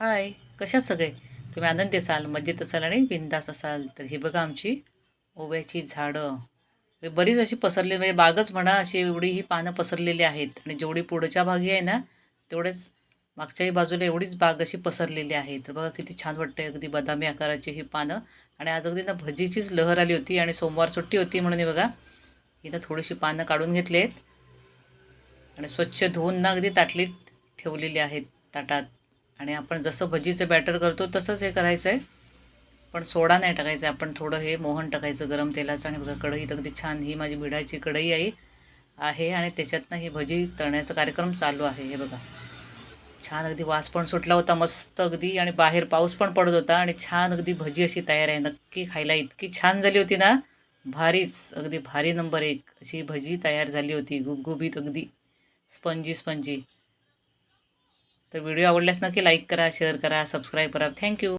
हाय कशात सगळे? तुम्ही आनंदी असाल मजेत असाल आणि बिंदास असाल. तर ही बघा आमची ओव्याची झाडं. बरीच अशी पसरली म्हणजे बागच म्हणा अशी एवढी ही पानं पसरलेली आहेत. आणि जेवढी पुढच्या भागी आहे ना तेवढेच मागच्याही बाजूला एवढीच बाग अशी पसरलेली आहे. तर बघा किती छान वाटते अगदी बदामी आकाराची ही पानं. आणि आज अगदी ना भजीचीच लहर आली होती आणि सोमवार सुट्टी होती म्हणून हे बघा ना थोडीशी पानं काढून घेतली आहेत आणि स्वच्छ धुवून ना अगदी ताटलीत ठेवलेली आहेत ताटात. आणि आपण जसं भजीचं बॅटर करतो तसंच हे करायचं आहे पण सोडा नाही टाकायचं आहे आपण थोडं हे मोहन टाकायचं गरम तेलाचं आणि बघा कढईत अगदी छान ही माझी भिडाची कढई आहे आहे आणि त्याच्यातनं ही भजी तळण्याचा कार्यक्रम चालू आहे हे बघा. छान अगदी वास पण सुटला होता मस्त अगदी आणि बाहेर पाऊस पण पडत होता आणि छान अगदी भजी अशी तयार आहे नक्की खायला इतकी छान झाली होती ना. भारीच अगदी भारी नंबर एक अशी भजी तयार झाली होती गुबगुबीत अगदी. Spongy spongy. तर व्हिडिओ आवडल्यास नक्की लाईक करा शेअर करा सबस्क्राईब करा. थँक्यू